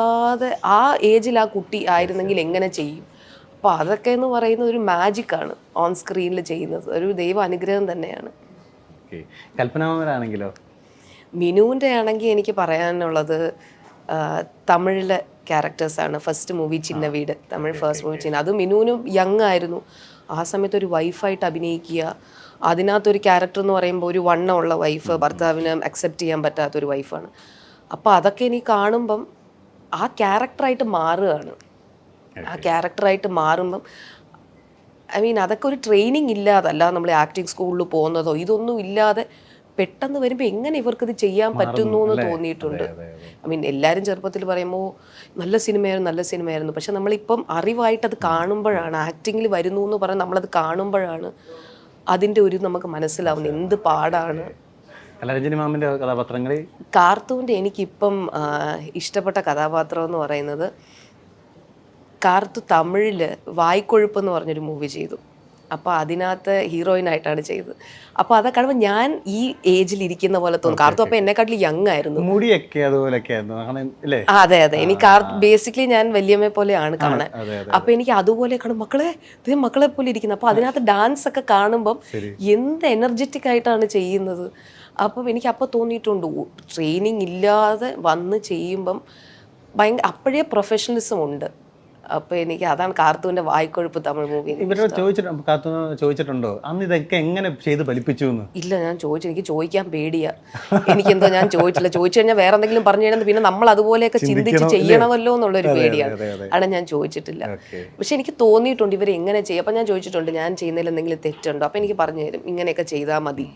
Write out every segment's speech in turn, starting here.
അല്ലാതെ ആ ഏജിൽ ആ കുട്ടി ആയിരുന്നെങ്കിൽ എങ്ങനെ ചെയ്യും? അപ്പോൾ അതൊക്കെ എന്ന് പറയുന്ന ഒരു മാജിക്കാണ് ഓൺ സ്ക്രീനിൽ ചെയ്യുന്നത്. ഒരു ദൈവ അനുഗ്രഹം തന്നെയാണ്. ഓക്കെ. കൽപ്പനാമരാണെങ്കിലോ മിനുവിന്റെ ആണെങ്കിൽ എനിക്ക് പറയാനുള്ളത് തമിഴിലെ ക്യാരക്ടേഴ്സാണ് ഫസ്റ്റ് മൂവി ചിന്ന വീട് തമിഴ് ഫസ്റ്റ് മൂവി ചിന്ന. അത് മിനുവിനും യങ് ആയിരുന്നു. ആ സമയത്ത് ഒരു വൈഫായിട്ട് അഭിനയിക്കുക. അതിനകത്തൊരു ക്യാരക്ടർ എന്ന് പറയുമ്പോൾ ഒരു വണ്ണമുള്ള വൈഫ് ഭർത്താവിനെ അക്സെപ്റ്റ് ചെയ്യാൻ പറ്റാത്തൊരു വൈഫാണ് അപ്പോൾ അതൊക്കെ എനിക്ക് കാണുമ്പം ആ ക്യാരക്ടറായിട്ട് മാറുകയാണ്. ആ ക്യാരക്ടറായിട്ട് മാറുമ്പം ഐ മീൻ അതൊക്കെ ഒരു ട്രെയിനിങ് ഇല്ലാതെ അല്ലാതെ നമ്മൾ ആക്ടിങ് സ്കൂളിൽ പോകുന്നതോ ഇതൊന്നും ഇല്ലാതെ പെട്ടെന്ന് വരുമ്പോൾ എങ്ങനെ ഇവർക്കിത് ചെയ്യാൻ പറ്റുന്നു എന്ന് തോന്നിയിട്ടുണ്ട്. ഐ മീൻ എല്ലാവരും ചെറുപ്പത്തിൽ പറയുമ്പോൾ നല്ല സിനിമയായിരുന്നു നല്ല സിനിമയായിരുന്നു. പക്ഷെ നമ്മളിപ്പം അറിവായിട്ട് അത് കാണുമ്പോഴാണ് ആക്ടിങ്ങിൽ വരുന്നു എന്ന് പറഞ്ഞ് നമ്മളത് കാണുമ്പോഴാണ് അതിന്റെ ഒരു നമുക്ക് മനസ്സിലാവുന്നത് എന്ത് പാടാണ്. കലരഞ്ജനി മാമിന്റെ കഥാപാത്രങ്ങളിൽ കാർത്തൂന്റെ എനിക്കിപ്പം ഇഷ്ടപ്പെട്ട കഥാപാത്രം എന്ന് പറയുന്നത് കാർത്തു തമിഴിൽ വായ്ക്കൊഴുപ്പ് എന്ന് പറഞ്ഞൊരു മൂവി ചെയ്തു. അപ്പോൾ അതിനകത്ത് ഹീറോയിനായിട്ടാണ് ചെയ്തത്. അപ്പോൾ അതൊക്കെ കാണുമ്പോൾ ഞാൻ ഈ ഏജിൽ ഇരിക്കുന്ന പോലെ തോന്നും. കാർത്തു അപ്പോൾ എന്നെക്കാട്ടിൽ യങ് ആയിരുന്നു. മുടിയൊക്കെ അതുപോലൊക്കെ ആയിരുന്നു. അങ്ങനെ അല്ലേ അതെ അതെ. എനിക്ക് ബേസിക്കലി ഞാൻ വലിയമ്മയെ പോലെയാണ് കാണാൻ. അതെ അതെ അപ്പൊ എനിക്ക് അതുപോലെ കാണും. മക്കളെ മക്കളെ പോലെ ഇരിക്കുന്നത് അപ്പോൾ അതിനകത്ത് ഡാൻസ് ഒക്കെ കാണുമ്പം എന്ത് എനർജറ്റിക് ആയിട്ടാണ് ചെയ്യുന്നത്. അപ്പം എനിക്ക് അപ്പോൾ തോന്നിയിട്ടുണ്ട് ട്രെയിനിങ് ഇല്ലാതെ വന്ന് ചെയ്യുമ്പം ഭയങ്കര അപ്പോഴേ പ്രൊഫഷണലിസം ഉണ്ട്. അപ്പൊ എനിക്ക് അതാണ് കാർത്തുവിന്റെ വായ്ക്കൊഴുപ്പ് തമിഴ് മൂവി ഇവരോട് ചോദിച്ചിട്ട് കാർത്തു ചോദിച്ചിട്ടുണ്ടോ? അന്ന് ഇതൊക്കെ എങ്ങനെ ചെയ്ത് ഫലിപ്പിച്ചു ഇല്ല ഞാൻ ചോദിച്ചു എനിക്ക് ചോദിക്കാൻ പേടിയാ. എനിക്കെന്തോ ഞാൻ ചോദിച്ചില്ല. ചോദിച്ചു കഴിഞ്ഞാൽ വേറെ എന്തെങ്കിലും പറഞ്ഞു കഴിഞ്ഞാൽ പിന്നെ നമ്മൾ അതുപോലെയൊക്കെ ചിന്തിച്ച് ചെയ്യണമല്ലോ എന്നുള്ളൊരു പേടിയാണ് അതെ അതെ അവിടെ ഞാൻ ചോദിച്ചിട്ടില്ല. പക്ഷെ എനിക്ക് തോന്നിയിട്ടുണ്ട് ഇവർ എങ്ങനെ ചെയ്യും. അപ്പം ഞാൻ ചോദിച്ചിട്ടുണ്ട് ഞാൻ ചെയ്യുന്നതിൽ എന്തെങ്കിലും തെറ്റുണ്ടോ? അപ്പം എനിക്ക് പറഞ്ഞു തരും ഇങ്ങനെയൊക്കെ ചെയ്താൽ മതി.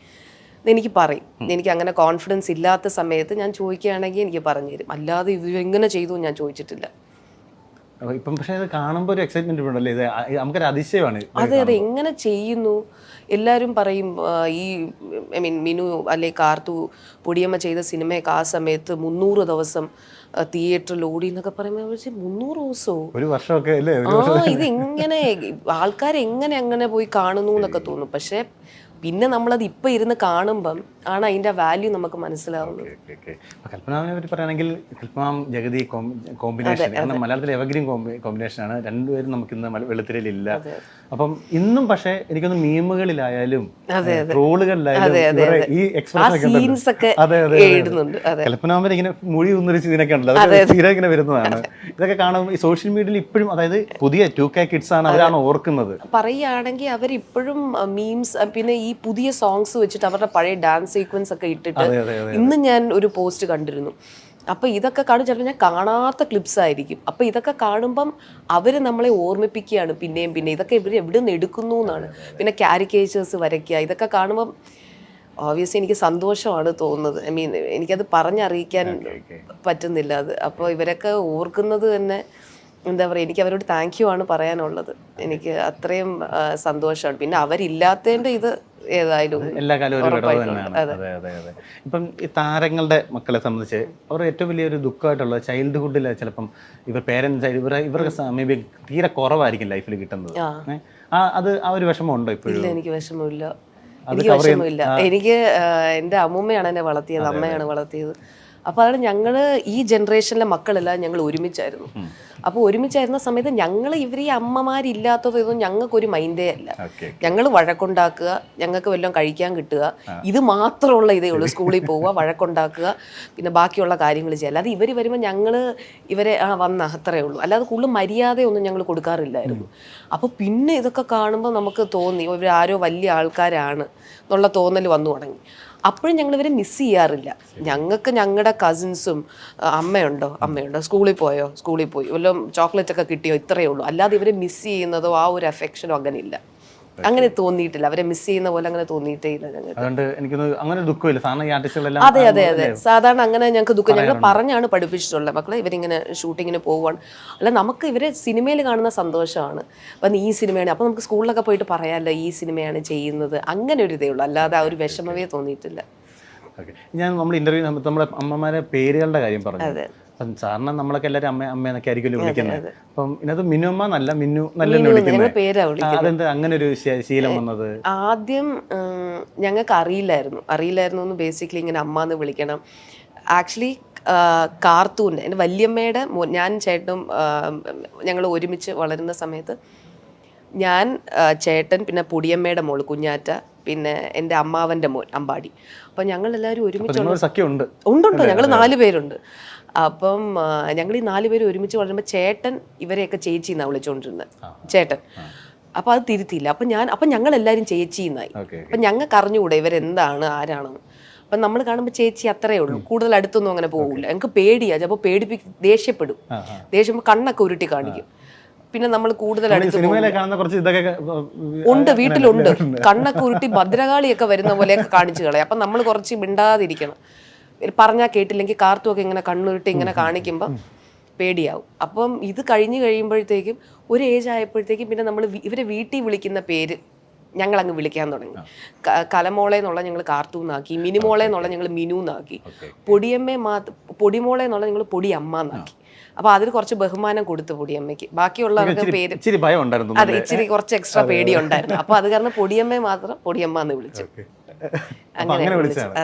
എനിക്ക് പറയും. എനിക്ക് അങ്ങനെ കോൺഫിഡൻസ് ഇല്ലാത്ത സമയത്ത് ഞാൻ ചോദിക്കുകയാണെങ്കിൽ എനിക്ക് പറഞ്ഞു തരും. അല്ലാതെ ഇത് എങ്ങനെ ചെയ്തു ഞാൻ ചോദിച്ചിട്ടില്ല. ഇപ്പം പക്ഷേ അത് കാണുമ്പോൾ ഒരു എക്സൈറ്റ്മെന്റ് ഉണ്ടല്ലേ. ഇത് നമുക്കൊരു അതിശയമാണ് അതെ അതെ. എങ്ങനെ ചെയ്യുന്നു? എല്ലാവരും പറയും ഈ ഐ മീൻ മിനു അല്ലെ കാർത്തു പൊടിയമ്മ ചെയ്ത സിനിമയൊക്കെ ആ സമയത്ത് മുന്നൂറ് ദിവസം തിയേറ്ററിൽ ഓടി എന്നൊക്കെ പറയുമ്പോൾ മുന്നൂറ് ദിവസമോ ഒരു വർഷമൊക്കെ അല്ലേ? ആ ഇത് എങ്ങനെ ആൾക്കാർ എങ്ങനെ അങ്ങനെ പോയി കാണുന്നു എന്നൊക്കെ തോന്നും. പക്ഷെ പിന്നെ നമ്മളത് ഇപ്പൊ ഇരുന്ന് കാണുമ്പം ആണ് അതിന്റെ വാല്യൂ നമുക്ക് മനസ്സിലാവുന്നത്. കൽപ്പനാമിനെ പറ്റി പറയുകയാണെങ്കിൽ കൽപ്പനാം ജഗതി കോമ്പിനേഷൻ കാരണം മലയാളത്തിലെ എവർഗ്രീൻ കോമ്പിനേഷൻ ആണ്. രണ്ടുപേരും നമുക്ക് ഇന്ന് വെളുത്തിരയിലില്ല. അപ്പം ഇന്നും പക്ഷേ എനിക്കൊന്ന് മീമുകളിലായാലും ട്രോളുകളിലായാലും ഈ ആ ഒക്കെ കൽപ്പനാമൻ ഇങ്ങനെ മൊഴി ഒന്നൊരു ഇതിനൊക്കെ ഉണ്ടല്ലോ. സ്ഥിരം ഇങ്ങനെ വരുന്നതാണ്. ഇതൊക്കെ കാണുമ്പോൾ ഈ സോഷ്യൽ മീഡിയയിൽ ഇപ്പോഴും അതായത് പുതിയ ടു കെ കിഡ്സ് ആണ് അവരാണ് ഓർക്കുന്നത്. പറയുകയാണെങ്കിൽ അവരിപ്പോഴും മീംസ് പിന്നെ ഈ പുതിയ സോങ്സ് വെച്ചിട്ട് അവരുടെ പഴയ ഡാൻസ് സീക്വൻസ് ഒക്കെ ഇട്ടിട്ട് ഇന്ന് ഞാൻ ഒരു പോസ്റ്റ് കണ്ടിരുന്നു. അപ്പൊ ഇതൊക്കെ കാണും ചിലപ്പോൾ ഞാൻ കാണാത്ത ക്ലിപ്സ് ആയിരിക്കും. അപ്പൊ ഇതൊക്കെ കാണുമ്പം അവർ നമ്മളെ ഓർമ്മിപ്പിക്കുകയാണ് പിന്നെയും പിന്നെ ഇതൊക്കെ ഇവർ എവിടെ നിന്ന് എടുക്കുന്നു എന്നാണ്. പിന്നെ ക്യാരിക്കേച്ചേഴ്സ് വരയ്ക്കുക ഇതൊക്കെ കാണുമ്പം ഓബിയസ്ലി എനിക്ക് സന്തോഷമാണ് തോന്നുന്നത്. ഐ മീൻ എനിക്കത് പറഞ്ഞറിയിക്കാൻ പറ്റുന്നില്ല അത്. അപ്പോൾ ഇവരൊക്കെ ഓർക്കുന്നത് തന്നെ എന്താ പറയുക എനിക്ക് അവരോട് താങ്ക് യു ആണ് പറയാനുള്ളത്. എനിക്ക് അത്രയും സന്തോഷമാണ്. പിന്നെ അവരില്ലാത്തതിന്റെ ഇത് ഏതായാലും എല്ലാ കാലവും ഒരു വിടവ് ഉറപ്പായിട്ടും. തന്നെയാണ്. അതെ. അതെ അതെ ഇപ്പം ഈ താരങ്ങളുടെ മക്കളെ സംബന്ധിച്ച് അവർ ഏറ്റവും വലിയൊരു ദുഃഖമായിട്ടുള്ളത് ചൈൽഡ്ഹുഡിൽ ചിലപ്പം ഇവർ പേരൻസ് ഇവർ ഇവർക്ക് സമീപം തീരെ കുറവായിരിക്കും ലൈഫിൽ കിട്ടുന്നത്. ആ. അത് ആ ഒരു വിഷമം ഉണ്ടോ ഇപ്പോഴും എനിക്ക് വിഷമമില്ല. എനിക്ക് വിഷമമില്ല. എനിക്ക് എന്റെ എന്റെ അമ്മൂമ്മയാണ് എന്നെ വളർത്തിയത് അമ്മയാണ് വളർത്തിയത്. അപ്പോൾ അതാണ് ഞങ്ങൾ ഈ ജനറേഷനിലെ മക്കളെല്ലാം ഞങ്ങൾ ഒരുമിച്ചായിരുന്നു. അപ്പോൾ ഒരുമിച്ചായിരുന്ന സമയത്ത് ഞങ്ങൾ ഇവർ ഈ അമ്മമാരില്ലാത്തത് ഇതൊന്നും ഞങ്ങൾക്കൊരു മൈൻഡേ അല്ല. ഞങ്ങൾ വഴക്കുണ്ടാക്കുക ഞങ്ങൾക്ക് വല്ലതും കഴിക്കാൻ കിട്ടുക ഇത് മാത്രമുള്ള ഇതേ ഉള്ളൂ സ്കൂളിൽ പോവുക വഴക്കുണ്ടാക്കുക പിന്നെ ബാക്കിയുള്ള കാര്യങ്ങൾ ചെയ്യുക. അല്ലാതെ ഇവർ വരുമ്പോൾ ഞങ്ങൾ ഇവരെ ആ വന്ന അത്രേ ഉള്ളൂ. അല്ലാതെ കൂടുതൽ മര്യാദയൊന്നും ഞങ്ങൾ കൊടുക്കാറില്ലായിരുന്നു. അപ്പോൾ പിന്നെ ഇതൊക്കെ കാണുമ്പോൾ നമുക്ക് തോന്നി ഇവരാരോ ആരോ വലിയ ആൾക്കാരാണ് എന്നുള്ള തോന്നൽ വന്നു തുടങ്ങി. അപ്പോഴും ഞങ്ങൾ ഇവരെ മിസ് ചെയ്യാറില്ല. ഞങ്ങൾക്ക് ഞങ്ങളുടെ കസിൻസും അമ്മയുണ്ടോ? അമ്മയുണ്ടോ? സ്കൂളിൽ പോയോ? സ്കൂളിൽ പോയി. വല്ലതും ചോക്ലേറ്റ് ഒക്കെ കിട്ടിയോ? ഇത്രയേ ഉള്ളൂ. അല്ലാതെ ഇവരെ മിസ് ചെയ്യുന്നതോ ആ ഒരു അഫെക്ഷനോ അങ്ങനെ ഇല്ല അങ്ങനെ തോന്നിയിട്ടില്ല. അവരെ മിസ് ചെയ്യുന്ന പോലെ അങ്ങനെ തോന്നിയിട്ടില്ല അതുകൊണ്ട് എനിക്കൊന്ന് അങ്ങനെ ദുഃഖമില്ല. സാധാരണ ഈ ആർട്ടിസ്റ്റുകളെല്ലാം അതെ അതെ അതെ. സാധാരണ അങ്ങനെ ഞങ്ങൾക്ക് ദുഃഖം ഞങ്ങൾ പറഞ്ഞാണ് പഠിപ്പിച്ചിട്ടുള്ളത്. മക്കളെ ഇവരിങ്ങനെ ഷൂട്ടിങ്ങിന് പോവുകയാണ് അല്ല നമുക്ക് ഇവരെ സിനിമയിൽ കാണുന്ന സന്തോഷമാണ്. അപ്പം ഈ സിനിമയാണ്. അപ്പം നമുക്ക് സ്കൂളിലൊക്കെ പോയിട്ട് പറയാമല്ലോ ഈ സിനിമയാണ് ചെയ്യുന്നത്. അങ്ങനെ ഒരു ഇതേ ഉള്ളൂ. അല്ലാതെ ആ ഒരു വിഷമമേ തോന്നിയിട്ടില്ല. ഞാൻ നമ്മൾ ഇന്റർവ്യൂ നമ്മുടെ അമ്മമാരെ പേരുകളുടെ കാര്യം പറഞ്ഞു. അതെ. അപ്പം സാറിന് നമ്മളൊക്കെ എല്ലാവരും അമ്മ അമ്മ എന്നൊക്കെ ആയിരിക്കും വിളിക്കുന്നത് അപ്പം ഇതിനകത്ത് മിനുമ്മ നല്ല മിന്നു നല്ല വിളിക്കുന്നത്. അതെന്താ അങ്ങനെ ഒരു ശീലം വന്നത്? ആദ്യം ഞങ്ങൾക്ക് അറിയില്ലായിരുന്നു. അറിയില്ലായിരുന്നു എന്ന് ബേസിക്കലി ഇങ്ങനെ അമ്മ എന്ന് വിളിക്കണം ആക്ച്വലി കാർത്തൂന്റെ എന്റെ വല്യമ്മയുടെ ഞാൻ ചേട്ടനും ഞങ്ങൾ ഒരുമിച്ച് വളരുന്ന സമയത്ത് ഞാൻ ചേട്ടൻ പിന്നെ പുടിയമ്മയുടെ മോൾ കുഞ്ഞാറ്റ പിന്നെ എന്റെ അമ്മാവന്റെ മോൻ അമ്പാടി. അപ്പോൾ ഞങ്ങൾ എല്ലാവരും ഒരുമിച്ച് ഉണ്ട് ഉണ്ടുണ്ട് ഞങ്ങൾ നാല് പേരുണ്ട്. അപ്പം ഞങ്ങൾ ഈ നാല് പേര് ഒരുമിച്ച് വളരുമ്പോൾ ചേട്ടൻ ഇവരെയൊക്കെ ചേച്ചി എന്നാണ് വിളിച്ചുകൊണ്ടിരുന്നത് ചേട്ടൻ. അപ്പം അത് തിരുത്തിയില്ല. അപ്പം ഞാൻ അപ്പം ഞങ്ങൾ എല്ലാവരും ചേച്ചി എന്നായി അപ്പൊ ഞങ്ങൾക്ക് അറിഞ്ഞുകൂടെ ഇവരെന്താണ് ആരാണെന്ന്. അപ്പം നമ്മൾ കാണുമ്പോൾ ചേച്ചി അത്രേ ഉള്ളൂ. കൂടുതൽ അടുത്തൊന്നും അങ്ങനെ പോകില്ല ഞങ്ങൾക്ക് പേടിയാ. ചിലപ്പോൾ പേടിപ്പി ദേഷ്യപ്പെടും. ദേഷ്യം കണ്ണൊക്കെ ഉരുട്ടി കാണിക്കും. പിന്നെ നമ്മൾ കൂടുതൽ ഉണ്ട് വീട്ടിലുണ്ട്. കണ്ണൊക്കെ ഉരുട്ടി ഭദ്രകാളിയൊക്കെ വരുന്ന പോലെയൊക്കെ കാണിച്ചു കളയാം. അപ്പം നമ്മൾ കുറച്ച് മിണ്ടാതിരിക്കണം. പറഞ്ഞാൽ കേട്ടില്ലെങ്കിൽ കാർത്തുമൊക്കെ ഇങ്ങനെ കണ്ണുരുട്ടി ഇങ്ങനെ കാണിക്കുമ്പോൾ പേടിയാവും. അപ്പം ഇത് കഴിഞ്ഞ് കഴിയുമ്പോഴത്തേക്കും ഒരു ഏജ് ആയപ്പോഴത്തേക്കും പിന്നെ നമ്മൾ ഇവരെ വീട്ടിൽ വിളിക്കുന്ന പേര് ഞങ്ങൾ അങ്ങ് വിളിക്കാൻ തുടങ്ങി. കലമോളെ എന്നുള്ള ഞങ്ങൾ കാർത്തൂന്നാക്കി മിനിമോളെ എന്നുള്ള ഞങ്ങൾ മിനു എന്നാക്കി പൊടിയമ്മയെ മാത്രം പൊടിമോളെ എന്നുള്ള ഞങ്ങൾ പൊടിയമ്മ എന്നാക്കി അപ്പൊ അതിൽ കുറച്ച് ബഹുമാനം കൊടുത്തു പൊടിയമ്മയ്ക്ക്. ബാക്കിയുള്ളവർക്ക് പേര് ഇച്ചിരി ഭയം ഉണ്ടായിരുന്നു അതെ ഇച്ചിരി കുറച്ച് എക്സ്ട്രാ പേടി ഉണ്ടായിരുന്നു അപ്പൊ അത് കാരണം പൊടിയമ്മയെ മാത്രം പൊടിയമ്മ എന്ന് വിളിച്ചു. അങ്ങനെ അങ്ങനെ വിളിച്ചു. അതെ.